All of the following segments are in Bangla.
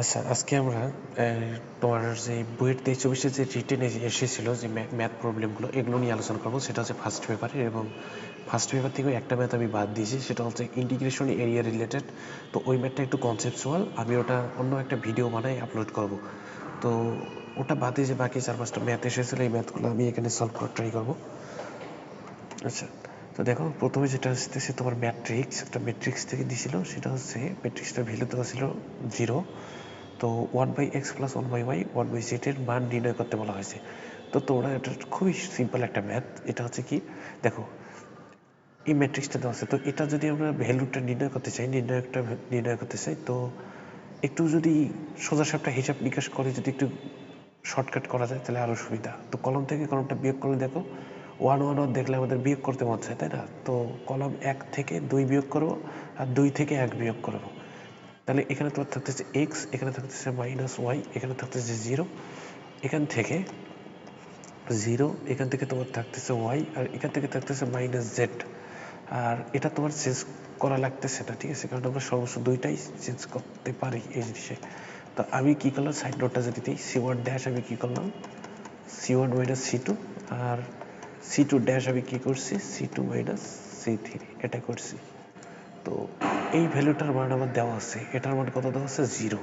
আচ্ছা আজকে আমরা তোমার যে বইয়ের তেইশ চব্বিশে যে রিটেন এসেছিল যে ম্যাথ প্রবলেমগুলো এগুলো নিয়ে আলোচনা করব। সেটা হচ্ছে ফার্স্ট পেপারে এবং ফার্স্ট পেপার থেকে একটা ম্যাথ আমি বাদ দিয়েছি। সেটা হচ্ছে ইন্টিগ্রেশন এরিয়া রিলেটেড তো ওই ম্যাথটা একটু কনসেপচুয়াল আমি ওটা অন্য একটা ভিডিও বানাই আপলোড করব। তো ওটা বাদে যে বাকি চার পাঁচটা ম্যাথ এসেছিল, এই ম্যাথগুলো আমি এখানে সলভ করার ট্রাই করব। আচ্ছা তো দেখো, প্রথমে যেটা আসতেছে তোমার ম্যাট্রিক্স একটা ম্যাট্রিক্স থেকে দিছিল, সেটা হচ্ছে ম্যাট্রিক্সটার ভ্যালু দেওয়া ছিল জিরো তো one by X plus one by Y one by Z মান নির্ণয় করতে বলা হয়েছে। তো তোমরা এটা খুবই সিম্পল একটা ম্যাথ এটা হচ্ছে কি? দেখো, এই ম্যাট্রিক্সটা দেওয়া আছে। তো এটা যদি আমরা ভ্যালুটা নির্ণয় করতে চাই, নির্ণয়কটা নির্ণয় করতে চাই, তো একটু যদি সোজা সাপটা হিসাব নিকাশ করে যদি একটু শর্টকাট করা যায়, তাহলে আরও সুবিধা। তো কলম থেকে কলমটা বিয়োগ করলে দেখো ওয়ান ওয়ান ওয়ান দেখলে আমাদের বিয়োগ করতে মন চায়, তাই না? তো কলম এক থেকে দুই বিয়োগ করব, আর দুই থেকে এক বিয়োগ করব। তাহলে এখানে তোমার থাকতেছে এক্স এখানে থাকতেছে মাইনাস ওয়াই এখানে থাকতেছে জিরো এখান থেকে জিরো এখান থেকে তোমার থাকতেছে ওয়াই আর এখান থেকে থাকতেছে মাইনাস জেড আর এটা তোমার চেঞ্জ করা লাগতেছে না, ঠিক আছে? কারণ আমরা সর্বস্ব দুইটাই চেঞ্জ করতে পারি এই জিনিসে। তো আমি কি করলাম? সাইড নোটটা যদি দিই সি ওয়ান ড্যাশ আমি কি করলাম? C one minus C two আর সি টু ড্যাশ আমি কি করছি? C two minus C three এটা করছি। তো এই ভ্যালুটার মান আমার দেওয়া আছে, এটার মান কত দেওয়া আছে? জিরো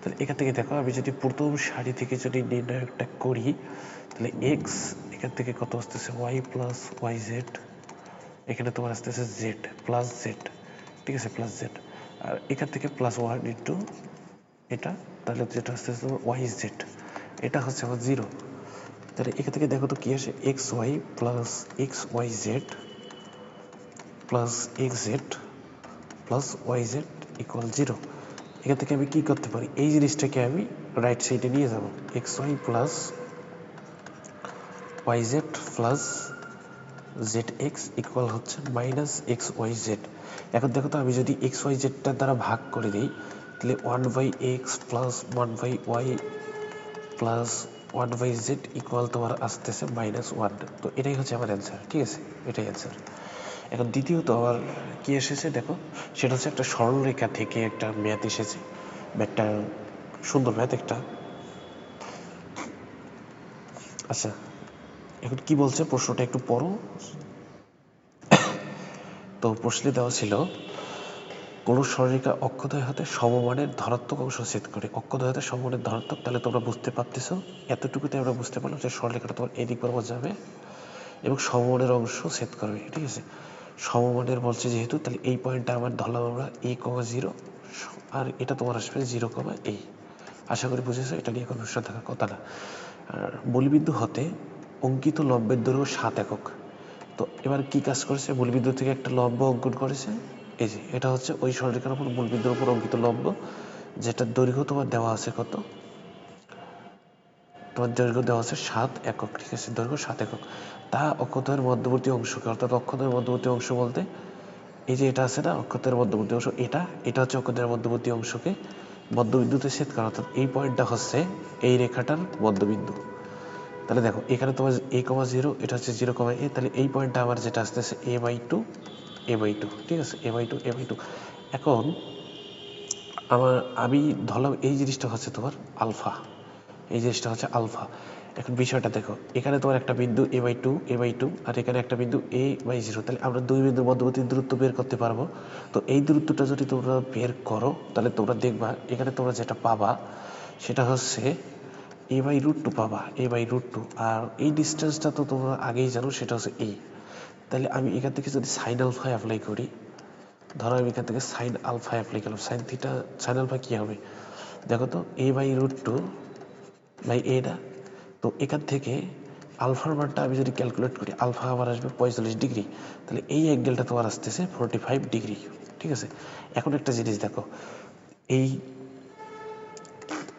তাহলে এখান থেকে দেখো, আমি যদি প্রথম সারি থেকে যদি নির্ণয়কটা করি, তাহলে এক্স এখান থেকে কত আসতেছে? ওয়াই প্লাস ওয়াই জেড এখানে তোমার আসতেছে জেড প্লাস জেড ঠিক আছে? প্লাস জেড আর এখান থেকে প্লাস ওয়ান ইন্টু এটা, তাহলে যেটা আসতেছে তোমার ওয়াই জেড এটা হচ্ছে আমার জিরো তাহলে এখান থেকে দেখো তো কী আসে? X Y plus X Y Z plus X Z plus Y Z equal zero এখান থেকে আমি কি করতে পারি? এই জিনিসটাকে আমি রাইট সাইডে নিয়ে যাব। X Y plus Y Z plus Z X equal হচ্ছে মাইনাস এক্স ওয়াই জেড এখন দেখো তো, আমি যদি এক্স ওয়াই জেডটা দ্বারা ভাগ করে দিই, তাহলে one by X plus one by Y plus one by Z equal তোমার আসতেছে মাইনাস ওয়ান তো এটাই হচ্ছে আমার অ্যান্সার ঠিক আছে? এটাই অ্যান্সার এখন দ্বিতীয়ত আবার কি এসেছে দেখো? সেটা হচ্ছে একটা সরলরেখা থেকে একটা ম্যাথ এসেছে। ম্যাথটা সুন্দর ম্যাথ একটা। আচ্ছা এখন কি বলছে? প্রশ্নটা একটু পড়ো। তো প্রশ্নে দেওয়া ছিল, কোন সরলরেখা অক্ষদয় হতে সমমানের ধনাত্মক অংশ ছেদ করে। অক্ষদয় হতে সমমানের ধনাত্মক, তাহলে তোমরা বুঝতে পারতেছো? এতটুকুতে আমরা বুঝতে পারলাম যে সরলরেখাটা তোমার এদিক বরাবর যাবে এবং সমমানের অংশ ছেদ করবে। ঠিক আছে? সমমানের বলছে যেহেতু, তাহলে এই পয়েন্টটা আমার ধরলাম আমরা এ কমা জিরো আর এটা তোমার আসবে জিরো কমা এই আশা করি বুঝেছ, এটা নিয়ে কোনো থাকার কথা না। আর মূলবিন্দু হতে অঙ্কিত লব্যের দৈর্ঘ্য সাত একক। তো এবার কি কাজ করেছে? মূলবিন্দু থেকে একটা লম্ব অঙ্কন করেছে। এই যে, এটা হচ্ছে ওই সরলরেখার উপর মূলবিন্দুর উপর অঙ্কিত লম্ব, যেটার দৈর্ঘ্য তোমার দেওয়া আছে কত? তোমার দৈর্ঘ্য দেওয়া আছে সাত একক, ঠিক আছে? দৈর্ঘ্য সাত একক। তা অক্ষতের মধ্যবর্তী অংশকে, অর্থাৎ অক্ষতের মধ্যবর্তী অংশ বলতে, এই যে এটা আছে না, অক্ষতের মধ্যবর্তী অংশ, এটা এটা হচ্ছে অক্ষতের মধ্যবর্তী অংশকে মধ্যবিন্দুতে ছেদ করা। অর্থাৎ এই পয়েন্টটা হচ্ছে এই রেখাটার মধ্যবিন্দু। তাহলে দেখো, এখানে তোমার এ কমা জিরো, এটা হচ্ছে জিরো কমা এ। তাহলে এই পয়েন্টটা আমার যেটা আসতেছে, A by two, A by two, ঠিক আছে? A by two, A by two. এখন, আমার, আমি ধরলাম এই জিনিসটা হচ্ছে তোমার আলফা। এই জিনিসটা হচ্ছে আলফা। এখন বিষয়টা দেখো, এখানে তোমার একটা বিন্দু A by two A by two আর এখানে একটা বিন্দু এ বাই জিরো তাহলে আমরা দুই বিন্দুর মধ্যবর্তী দূরত্ব বের করতে পারব। তো এই দূরত্বটা যদি তোমরা বের করো, তাহলে তোমরা দেখবা, এখানে তোমরা যেটা পাবা, সেটা হচ্ছে এ বাই রুট টু পাবা এ বাই রুট টু আর এই ডিস্টেন্সটা তো তোমরা আগেই জানো, সেটা হচ্ছে এ তাহলে আমি এখান থেকে যদি সাইন আলফা অ্যাপ্লাই করি, ধরো আমি এখান থেকে সাইন আলফা অ্যাপ্লাই করলাম সাইন থিটা সাইন আলফা কী হবে? দেখো তো A by root two by এটা তো এখান থেকে আলফার মানটা আমি যদি ক্যালকুলেট করি, আলফা আবার আসবে পঁয়তাল্লিশ ডিগ্রি। তাহলে এই অ্যাঙ্গেলটা তোমার আসতেছে ফোরটি ফাইভ ডিগ্রি, ঠিক আছে? এখন একটা জিনিস দেখো, এই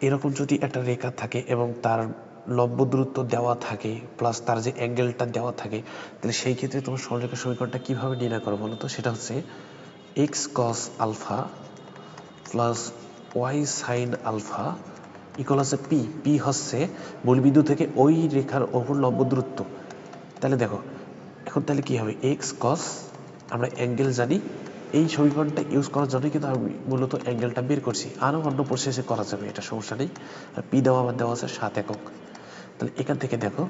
এরকম যদি একটা রেখা থাকে এবং তার লম্ব দূরত্ব দেওয়া থাকে প্লাস তার যে অ্যাঙ্গেলটা দেওয়া থাকে, তাহলে সেই ক্ষেত্রে তোমার সরলরেখা সমীকরণটা কীভাবে নির্ণয় করো বলো তো? সেটা হচ্ছে X cos alpha plus Y sine alpha equal হচ্ছে পি পি হচ্ছে মূলবিন্দু থেকে ওই রেখার ওপর লম্ব দূরত্ব। তাহলে দেখো, এখন তাহলে কি হবে? এক্স কস আমরা অ্যাঙ্গেল জানি। এই সমীকরণটা ইউজ করার জন্য কিন্তু আমি মূলত অ্যাঙ্গেলটা বের করছি। আরও অন্য প্রসেসে করা যাবে, এটা সমস্যা নেই। আর পি দেওয়া আমার দেওয়া আছে সাত একক। তাহলে এখান থেকে দেখো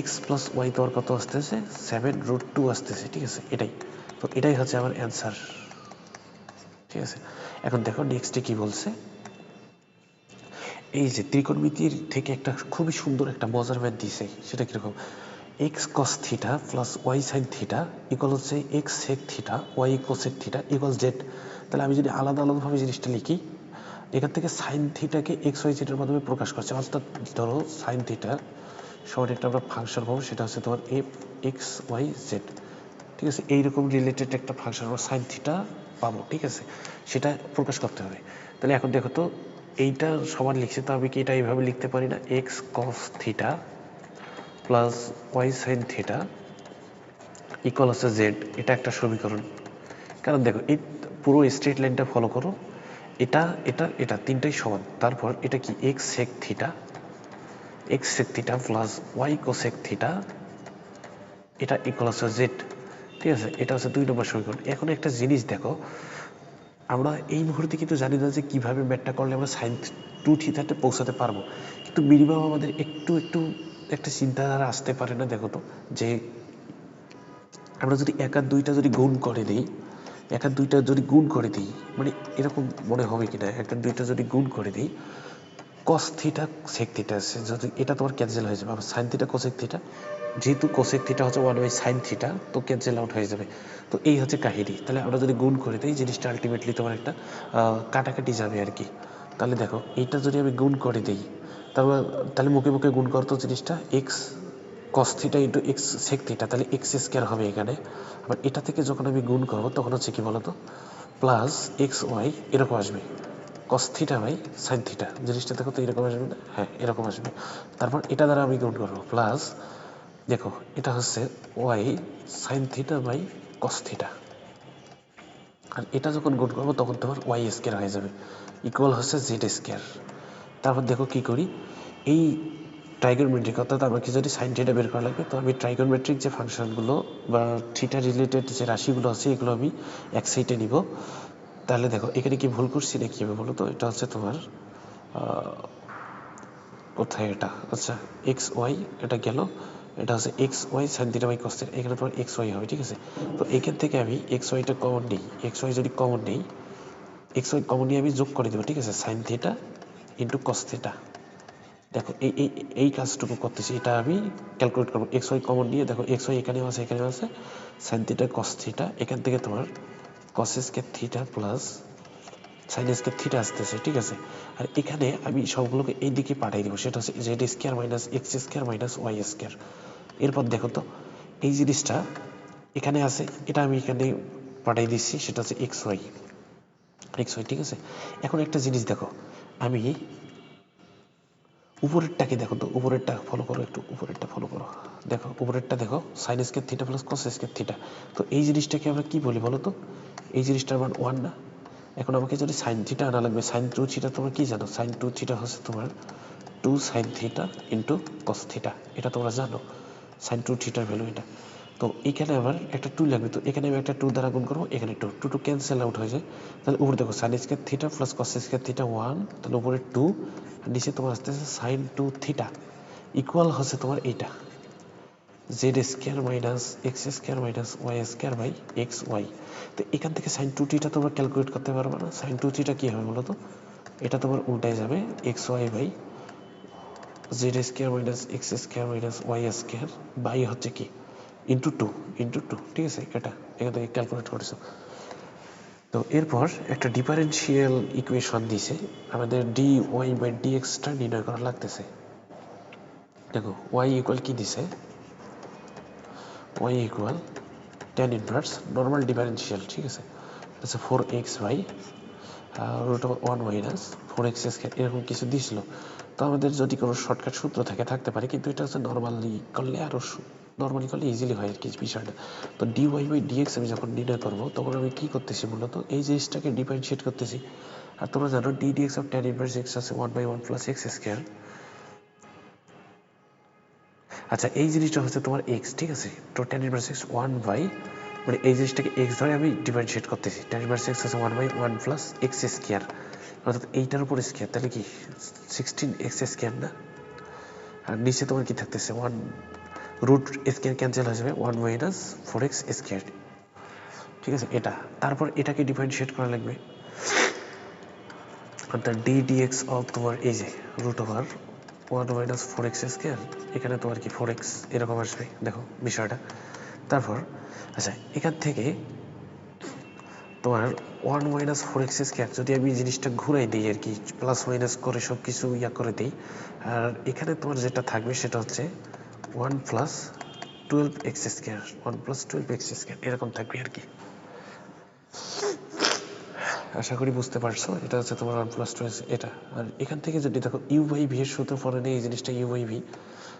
এক্স প্লাস ওয়াই তোমার কত আসতেছে? সেভেন রুট টু আসতেছে, ঠিক আছে? এটাই। তো এটাই হচ্ছে আমার অ্যান্সার ঠিক আছে? এখন দেখো নেক্সটে কি বলছে? এই যে ত্রিকোণমিতির থেকে একটা খুবই সুন্দর একটা মজার ম্যাথ দিয়েছে সেটা কীরকম? X cos theta plus y sine theta equal হচ্ছে x sec theta y cosec theta equal z তাহলে আমি যদি আলাদা আলাদাভাবে জিনিসটা লিখি, এখান থেকে সাইন থিটাকে এক্স ওয়াই জেডের মাধ্যমে প্রকাশ করছে। অর্থাৎ ধরো সাইন থিটা সমান একটা আমরা ফাংশন পাবো, সেটা হচ্ছে তোমার এফ এক্স ওয়াই জেড ঠিক আছে? এইরকম রিলেটেড একটা ফাংশন আমরা সাইন থিটা পাবো, ঠিক আছে? সেটা প্রকাশ করতে হবে। তাহলে এখন দেখো তো এইটা সমান লিখছে, তো আমি কি এটা এইভাবে লিখতে পারি না? X cos theta plus Y sine theta equal হচ্ছে জেড এটা একটা সমীকরণ। কারণ দেখো, এই পুরো স্ট্রেট লাইনটা ফলো করো। এটা এটা এটা তিনটাই সমান। তারপর এটা কি? X sec theta x sec theta plus Y cosec theta এটা ইকুয়াল হচ্ছে জেড ঠিক আছে? এটা হচ্ছে দুই নম্বর সমীকরণ। এখন একটা জিনিস দেখো আমরা এই মুহূর্তে কিন্তু জানি না যে কীভাবে ম্যাটটা করলে আমরা সাইন টু থিটাতে পৌঁছাতে পারব। কিন্তু মিনিমাম আমাদের একটু একটু একটা চিন্তাধারা আসতে পারে না, দেখো তো, যে আমরা যদি এক আর দুইটা যদি গুণ করে দিই, এক আর দুইটা যদি গুণ করে দিই মানে এরকম মনে হবে কিনা, এক আর দুইটা যদি গুণ করে দিই কস থিটা সেক থিটা আছে, যদি এটা তোমার ক্যান্সেল হয়ে যাবে, আবার সাইন থিটা কোসেক থিটা যেহেতু কোসেক থিটা হচ্ছে ওয়ান বাই সাইন থিটা তো ক্যান্সেল আউট হয়ে যাবে। তো এই হচ্ছে কাহিনী। তাহলে আমরা যদি গুণ করে দিই, জিনিসটা আলটিমেটলি তোমার একটা কাটাকাটি যাবে আর কি। তাহলে দেখো, এইটা যদি আমি গুণ করে দিই তারপর তাহলে মুখে মুখে গুণ করতো জিনিসটা x cos theta into x sec theta তাহলে এক্স স্কোয়ার হবে এখানে। আবার এটা থেকে যখন আমি গুণ করব, তখন হচ্ছে কি বলতো? প্লাস এক্স ওয়াই এরকম আসবে। Cos theta by sine theta জিনিসটা দেখো তো এরকম আসবে না? হ্যাঁ এরকম আসবে। তারপর এটা দ্বারা আমি গুণ করব। প্লাস দেখো, এটা হচ্ছে y sine theta by cos theta আর এটা যখন গুণ করব, তখন তোমার ওয়াই স্কোয়ার হয়ে যাবে। ইকুয়াল হচ্ছে জেড স্কোয়ার তারপর দেখো কি করি? এই ট্রাইগোনমেট্রিক অর্থাৎ আমাকে যদি সাইন থিটা বের করা লাগবে তো আমি ট্রাইগোনমেট্রিক যে ফাংশনগুলো বা থিটা রিলেটেড যে রাশিগুলো আছে, এগুলো আমি এক সাইডে নিব। তাহলে দেখো, এখানে কি ভুল করছি না কি হবে বলো তো? এটা হচ্ছে তোমার কোথায় এটা? আচ্ছা এক্স ওয়াই এটা গেল। এটা হচ্ছে x y sine theta by cos theta এখানে তোমার এক্স ওয়াই হবে, ঠিক আছে? তো এখান থেকে আমি এক্স ওয়াইটা কমন নিই, এক্স ওয়াই যদি কমন নিই, এক্স ওয়াই কমন নিয়ে আমি যোগ করে দেবো, ঠিক আছে? Sine theta into cos theta দেখো, এই এই এই কাজটুকু করতেছি, এটা আমি ক্যালকুলেট করব। এক্স ওয়াই কমন নিয়ে, দেখো, এক্স ওয়াই এখানেও আছে এখানেও আছে। সাইন থিটা কস থিটা এখান থেকে তোমার cos square theta plus sine theta আসতেছে, ঠিক আছে? আর এখানে আমি সবগুলোকে এই দিকে পাঠিয়ে দিব, সেটা হচ্ছে z square minus x square minus y square এরপর দেখো তো, এই জিনিসটা এখানে আছে, এটা আমি এখানে পাঠিয়ে দিচ্ছি, সেটা হচ্ছে এক্স ওয়াই এক্স ওয়াই ঠিক আছে? এখন একটা জিনিস দেখো, আমি উপরেরটাকে দেখো তো, উপরেরটা ফলো করো একটু, উপরেরটা ফলো করো। দেখো, উপরেরটা দেখো sine square theta plus cos square theta তো এই জিনিসটাকে আমরা কি বলি বলো তো? এই জিনিসটার মান ওয়ান না? এখন আমাকে যদি সাইন থিটা আনা লাগবে সাইন টু থিটা তোমরা কি জানো? সাইন টু থিটা হচ্ছে তোমার two sine theta into cos theta এটা তোমরা জানো সাইন টু থিটার ভ্যালু এটা। তো এখানে আমার একটা টু লাগবে, তো এখানে আমি একটা টু দ্বারা গুণ করব, এখানে two two two cancel out হয়ে যায়। তাহলে উপরে দেখো sine square theta plus cos square theta one তাহলে উপরে টু নিচে তোমার আসতেছে সাইন টু থিটা ইকুয়াল হচ্ছে তোমার এইটা। Z square minus x square minus y square by x y তো এখান থেকে সাইন টু টিটা তোমরা ক্যালকুলেট করতে পারবে না। সাইন টু টিটা কী হবে বলো তো এটা তোমার উল্টায় যাবে x y by z square minus x square minus y square by হচ্ছে কি? ইন্টু টু ইন্টু টু ঠিক আছে? এটা, এখান থেকে ক্যালকুলেট করেছ। তো এরপর একটা ডিফারেন্সিয়াল ইকুয়েশন দিছে। আমাদের ডি ওয়াই বাই ডি এক্সটা নির্ণয় করা লাগতেছে। দেখো ওয়াই ইকুয়াল কি দিছে? Y equal tan inverse normal differential ঠিক আছে? আচ্ছা four x y root one minus four x এরকম কিছু দিছিল। তো আমাদের যদি কোনো শর্টকাট সূত্র থাকে, থাকতে পারে, কিন্তু এটা হচ্ছে নর্মালি করলে আরও নর্মালি করলে ইজিলি হয় আর কি বিষয়টা। তো ডি ওয়াই বাই ডিএক্স আমি যখন নির্ণয় করব, তখন আমি কী করতেছি মূলত? এই জিনিসটাকে ডিফারেন্সিয়েট করতেছি। আর তোমরা জানো d dx of tan inverse x আছে one by one plus x square আচ্ছা এই জিনিসটা হচ্ছে তোমার এক্স ঠিক আছে? তো tan inverse x one by মানে এই জিনিসটাকে এক্স ধরে আমি ডিফারেন্সিয়েট করতেছি। টেন ইনভার্স এক্স হচ্ছে one by one plus x square অর্থাৎ এইটার উপর স্কোয়ার তাহলে কি? সিক্সটিন এক্স স্কোয়ার না? আর নিচে তোমার কি থাকতেছে? ওয়ান রুট স্কোয়ার ক্যান্সেল হয়ে যাবে one minus four x square ঠিক আছে, এটা। তারপর এটাকে ডিফারেন্সিয়েট করা লাগবে। অর্থাৎ ডি ডিএক্স অফ তোমার এই যে root over one minus four x square এখানে তোমার কি ফোর এক্স এরকম আসবে। দেখো বিষয়টা। তারপর আচ্ছা এখান থেকে তোমার one minus four x square যদি আমি জিনিসটা ঘুরাই দিই আর কি প্লাস মাইনাস করে সব কিছু ইয়া করে দিই, আর এখানে তোমার যেটা থাকবে সেটা হচ্ছে one plus twelve x square one plus twelve x square এরকম থাকবে আর কি। আশা করি বুঝতে পারছ, এটা হচ্ছে তোমার ওয়ান প্লাস টু এটা। আর এখান থেকে যদি দেখো ইউ বাই ভি এর সূত্র পরে নেই, এই জিনিসটা ইউ বাই ভি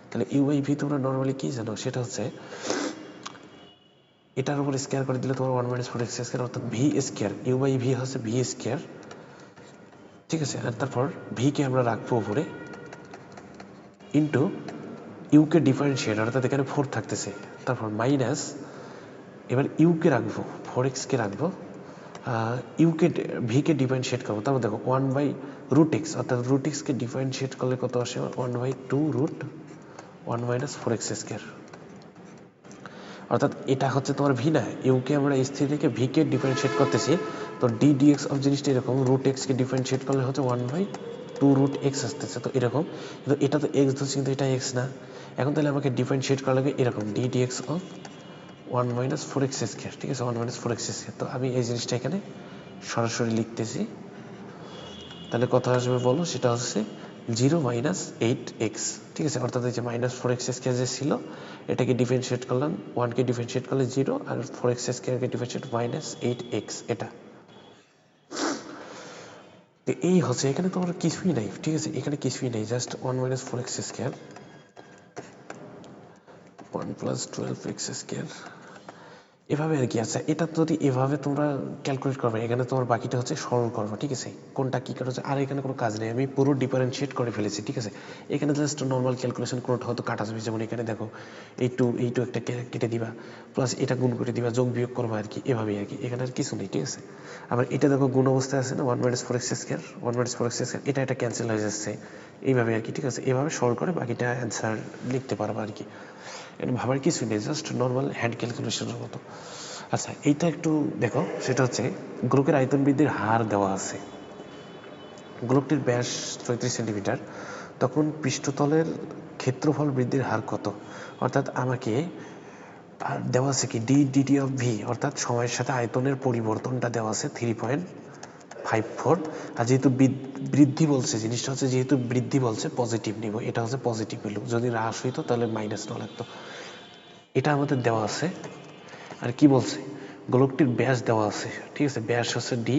তাহলে ইউ বাই ভি তোমরা নর্মালি কি জানো? সেটা হচ্ছে, এটার উপর স্কোয়ার করে দিলে তোমার one minus four x square অর্থাৎ v square u by v হচ্ছে ভি স্কোয়ার ঠিক আছে? আর তারপর ভিকে আমরা রাখব উপরে ইন্টু ইউকে ডিফারেন্সিয়েট অর্থাৎ এখানে ফোর থাকতেছে। তারপর মাইনাস এবার ইউকে রাখব ফোর এক্সকে রাখব ইউকে ভিকে ডিফারেন্সিয়েট করব। তারপর দেখো ওয়ান বাই রুট এক্স অর্থাৎ রুট এক্সকে ডিফারেন্সিয়েট করলে কত আসে? One by two root one minus four x square অর্থাৎ এটা হচ্ছে তোমার ভি না। ইউকে আমরা স্থির রেখে ভিকে ডিফারেন্সিয়েট করতেছি। তো ডি ডিএক্স অফ জিনিসটা এরকম রুট এক্সকে ডিফারেন্সিয়েট করলে হচ্ছে one by two root x আসতেছে। তো এরকম। কিন্তু এটা তো এক্স ধরছে, কিন্তু এটা এক্স না। এখন তাহলে আমাকে ডিফারেন্সিয়েট করা লাগে এরকম d dx of one minus four x square ঠিক আছে? One minus four x square তো আমি এই জিনিসটা এখানে সরাসরি লিখতেছি। তাহলে কত আসবে বলো, সেটা হচ্ছে জিরো মাইনাস এইট এক্স ঠিক আছে? অর্থাৎ এই যে মাইনাস ফোর এক্স স্কোয়ার যে ছিল, এটাকে ডিফারেন্সিয়েট করলাম। ওয়ানকে ডিফারেন্সিয়েট করলে জিরো আর ফোর এক্স স্কোয়ারকে ডিফারেন্সিয়েট মাইনাস এইট এক্স এটা। এই হচ্ছে, এখানে তোমার কিছুই নাই, ঠিক আছে? এখানে কিছুই নেই just one minus four x square one plus twelve x square এভাবে আর কি আচ্ছা এটা যদি এভাবে তোমরা ক্যালকুলেট করবে, এখানে তোমার বাকিটা হচ্ছে সরল করব, ঠিক আছে? কোনটা কী হচ্ছে আর এখানে কোনো কাজ নেই, আমি পুরো ডিফারেন্সিয়েট করে ফেলেছি, ঠিক আছে? এখানে জাস্ট নর্মাল ক্যালকুলেশন কোনোটা হয়তো কাটা যাবে, যেমন এখানে দেখো, এই টু এই টু একটা কেটে দিবা প্লাস এটা গুণ করে দিবা, যোগ বিয়োগ করবা আর কি, এভাবেই আর কি, এখানে আর কিছু নেই, ঠিক আছে? আবার এটা দেখো গুণ অবস্থায় আছে না one minus four x square one minus four x square এটা এটা ক্যান্সেল হয়ে যাচ্ছে, এইভাবে আর কি, ঠিক আছে? এভাবে সরল করে বাকিটা অ্যান্সার লিখতে পারবা আর কি। এটা ভাবার কিছু নেই জাস্ট নর্মাল হ্যান্ড ক্যালকুলেশনের মতো। আচ্ছা এইটা একটু দেখো, সেটা হচ্ছে গ্রুপের আয়তন বৃদ্ধির হার দেওয়া আছে। গ্রুপটির ব্যাস চৌত্রিশ সেন্টিমিটার, তখন পৃষ্ঠতলের ক্ষেত্রফল বৃদ্ধির হার কত? অর্থাৎ আমাকে দেওয়া আছে কি ডি ডিটি অফ ভি অর্থাৎ সময়ের সাথে আয়তনের পরিবর্তনটা দেওয়া আছে থ্রি পয়েন্ট ফাইভ ফোর আর যেহেতু বৃদ্ধি বলছে, জিনিসটা হচ্ছে যেহেতু বৃদ্ধি বলছে পজিটিভ নিব, এটা হচ্ছে পজিটিভ ভ্যালু যদি হ্রাস হইতো, তাহলে মাইনাস নেওয়া লাগতো। এটা আমাদের দেওয়া আছে। আর কি বলছে? গোলকটির ব্যাস দেওয়া আছে। ঠিক আছে, ব্যাস হচ্ছে ডি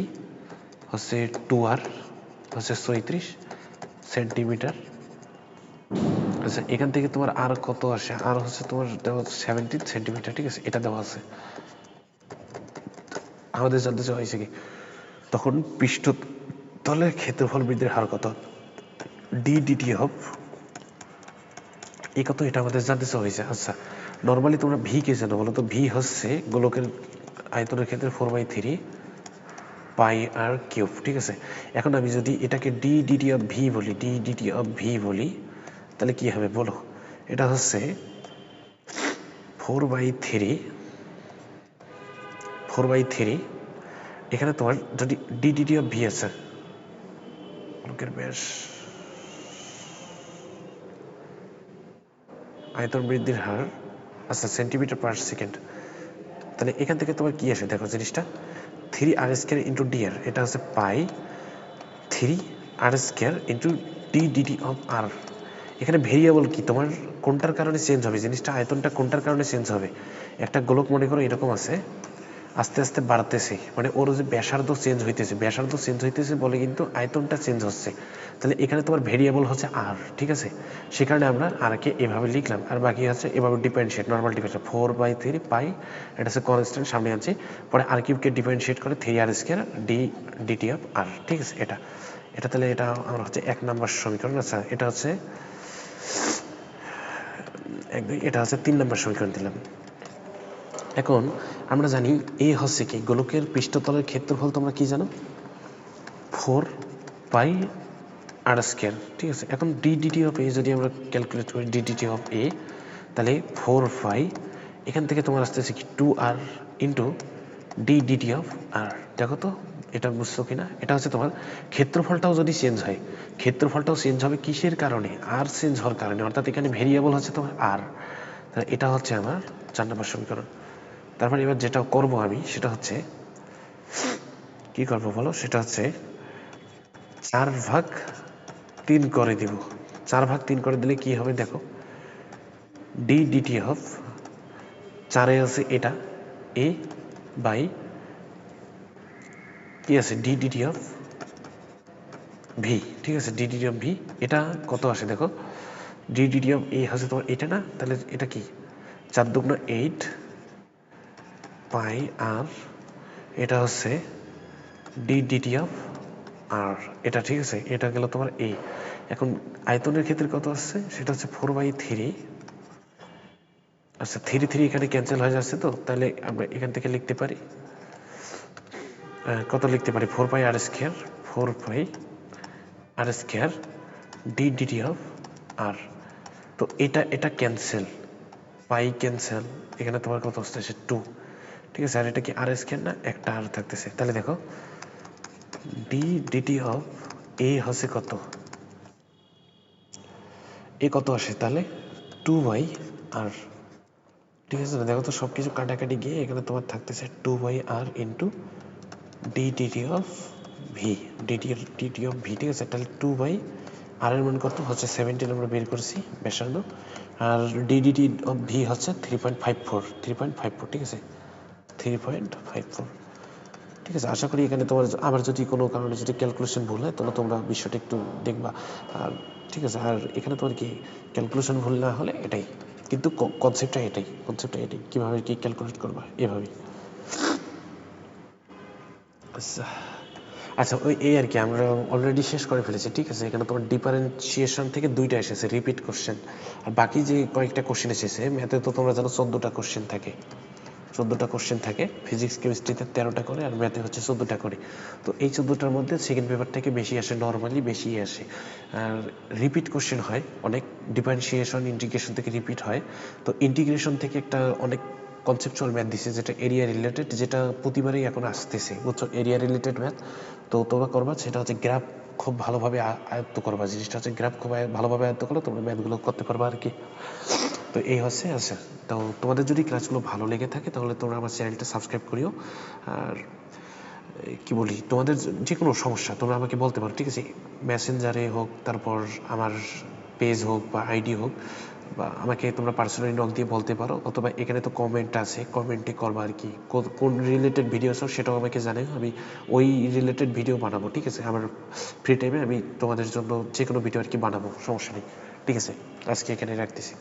হচ্ছে টু আর হচ্ছে চৌত্রিশ সেন্টিমিটার। আচ্ছা এখান থেকে তোমার আর কত আসে? আর হচ্ছে তোমার দেওয়া সেভেন্টিন সেন্টিমিটার, ঠিক আছে, এটা দেওয়া আছে। আমাদের জানতে চাওয়া হয়েছে কি? তখন পৃষ্ঠতলের ক্ষেত্রফল বৃদ্ধির হার কত? ডি ডিটি অফ এই কত এটা আমাদের জানতে চাওয়া হয়েছে। আচ্ছা নর্মালি তোমরা ভি কে জানো? বলো তো, ভি হচ্ছে গোলকের আয়তনের ক্ষেত্রে four by three pi r cube ঠিক আছে? এখন আমি যদি এটাকে ডি ডিটি অফ ভি বলি ডি ডিটি অফ ভি বলি, তাহলে কি হবে বলো? এটা হচ্ছে four by three four by three এখানে তোমার যদি ডি ডিটি অফ ভি আছে গোলকের ব্যাস আয়তন বৃদ্ধির হার আচ্ছা সেন্টিমিটার পার সেকেন্ড তাহলে এখান থেকে তোমার কি আসে? দেখো জিনিসটা। Three r square into d r এটা হচ্ছে pi three r square into d dt of r এখানে ভেরিয়েবল কি? তোমার কোনটার কারণে চেঞ্জ হবে? জিনিসটা আয়তনটা কোনটার কারণে চেঞ্জ হবে? একটা গোলক মনে করো এরকম আছে। আস্তে আস্তে বাড়তেছে। মানে ওর যে ব্যাসার্ধ চেঞ্জ হইতেছে, ব্যাসার্ধ চেঞ্জ হইতেছে বলে কিন্তু আয়তনটা চেঞ্জ হচ্ছে। তাহলে এখানে তোমার ভেরিয়েবল হচ্ছে আর ঠিক আছে? সে কারণে আমরা আরকে এভাবে লিখলাম। আর বাকি হচ্ছে এভাবে differentiate normal differentiate four by three pi এটা হচ্ছে কনস্ট্যান্ট সামনে আনছি পরে আর কিউবকে ডিফারেন্সিয়েট করে three r square d dt of r ঠিক আছে? এটা এটা তাহলে এটা আমরা হচ্ছে এক নাম্বার সমীকরণ। আচ্ছা এটা হচ্ছে এটা হচ্ছে তিন নাম্বার সমীকরণ দিলাম। এখন আমরা জানি এ হচ্ছে কি, গোলকের পৃষ্ঠতলের ক্ষেত্রফল তোমরা কি জানো? ফোর পাই আর স্কোয়ার, ঠিক আছে? এখন ডিডিটি অফ এ যদি আমরা ক্যালকুলেট করি ডিডিটি অফ এ তাহলে ফোর ফাই এখান থেকে তোমার আসতেছে কি two r into d dt of r দেখো তো, এটা বুঝছ কিনা? এটা হচ্ছে তোমার ক্ষেত্রফলটাও যদি চেঞ্জ হয়, ক্ষেত্রফলটাও চেঞ্জ হবে কিসের কারণে? আর চেঞ্জ হওয়ার কারণে, অর্থাৎ এখানে ভেরিয়েবল হচ্ছে তোমার আর এটা হচ্ছে আমার চার নম্বর সমীকরণ। তারপর এবার যেটা করব আমি, সেটা হচ্ছে, কি করব বলো? সেটা হচ্ছে চার ভাগ তিন করে দিব। চার ভাগ তিন করে দিলে কি হবে দেখো? ডি ডিটি অফ চারে আছে এটা এ বাই কি আছে? ডি ডিটি অফ ভি ঠিক আছে? ডি ডিটি অফ ভি এটা কত আসে দেখো? ডি ডিটি অফ এ হচ্ছে তোমার এটা না? তাহলে এটা কি? চার দুগুণ এইট পাই আর, এটা হচ্ছে ডি ডিটি অফ আর এটা ঠিক আছে, এটা গেল তোমার এ এখন আয়তনের ক্ষেত্রে কত আসছে? সেটা হচ্ছে ফোর বাই থ্রি আচ্ছা থ্রি থ্রি এখানে ক্যান্সেল হয়ে যাচ্ছে তো, তাহলে আমরা এখান থেকে লিখতে পারি। কত লিখতে পারি? Four by r square four by r square d dt of r তো এটা এটা ক্যান্সেল পাই ক্যান্সেল এখানে তোমার কত আসতেছে টু ঠিক আছে, আর এটা কি আর স্কোয়ার না? একটা আর থাকতেছে। তাহলে দেখো ডি ডিটি অফ এ হচ্ছে কত? এ কত আসে? তাহলে টু বাই আর ঠিক আছে দেখো তো সব কিছু কাটাকাটি গিয়ে এখানে তোমার থাকতেছে two by r into d dt of v dt dt of v ঠিক আছে? তাহলে টু বাই আর এর মান কত? হচ্ছে সেভেন্টিন আমরা বের করছি ব্যাসার্ধ আর ডিডিটি অফ ভি হচ্ছে three point five four three point five four ঠিক আছে? থ্রি পয়েন্ট ফাইভ ফোর ঠিক আছে, আশা করি এখানে তোমার আবার যদি কোনো কারণে যদি ক্যালকুলেশন ভুল হয়, তাহলে তোমরা বিষয়টা একটু দেখবা। আর ঠিক আছে, আর এখানে তোমার কি ক্যালকুলেশন ভুল না হলে এটাই। কিন্তু কনসেপ্টটা এটাই কনসেপ্টটা এটাই। কীভাবে কি ক্যালকুলেট করবা, এভাবেই। আচ্ছা আচ্ছা ওই এই আর কি, আমরা অলরেডি শেষ করে ফেলেছি। ঠিক আছে, এখানে তোমার ডিফারেন্সিয়েশন থেকে দুইটা এসেছে রিপিট কোশ্চেন আর বাকি যে কয়েকটা কোশ্চেন এসেছে ম্যাথে তো তোমরা জানো, চোদ্দোটা কোশ্চেন থাকে। চোদ্দোটা কোশ্চেন থাকে ফিজিক্স কেমিস্ট্রিতে তেরোটা করে আর ম্যাথে হচ্ছে চোদ্দোটা করে। তো এই চোদ্দোটার মধ্যে সেকেন্ড পেপার থেকে বেশি আসে নর্মালি বেশি আসে। আর রিপিট কোশ্চেন হয়, অনেক ডিফারেন্সিয়েশন ইন্টিগ্রেশন থেকে রিপিট হয়। তো ইন্টিগ্রেশন থেকে একটা অনেক কনসেপচুয়াল ম্যাথ দিছে, যেটা এরিয়া রিলেটেড যেটা প্রতিবারই এখন আসতেছে। বুঝছ? এরিয়া রিলেটেড ম্যাথ তো তোমরা করবা, সেটা হচ্ছে গ্রাফ খুব ভালোভাবে আয়ত্ত করবা। জিনিসটা হচ্ছে গ্রাফ খুব ভালোভাবে আয়ত্ত করলে তোমরা ম্যাথগুলো করতে পারবা আর কি। তো এই হচ্ছে আচ্ছা তো তোমাদের যদি ক্লাসগুলো ভালো লেগে থাকে, তাহলে তোমরা আমার চ্যানেলটা সাবস্ক্রাইব করিও। আর কি বলি, তোমাদের যে কোনো সমস্যা, তোমরা আমাকে বলতে পারো, ঠিক আছে? মেসেঞ্জারে হোক, তারপর আমার পেজ হোক বা আইডি হোক, বা আমাকে তোমরা পার্সোনালি নক দিয়ে বলতে পারো, অথবা এখানে তো কমেন্ট আছে কমেন্টে করব আর কি। কোন রিলেটেড ভিডিও সব সেটাও আমাকে জানাও আমি ওই রিলেটেড ভিডিও বানাবো, ঠিক আছে? আমার ফ্রি টাইমে আমি তোমাদের জন্য যে কোনো ভিডিও আর কি বানাবো, সমস্যা নেই, ঠিক আছে? আজকে এখানে রাখতেছি।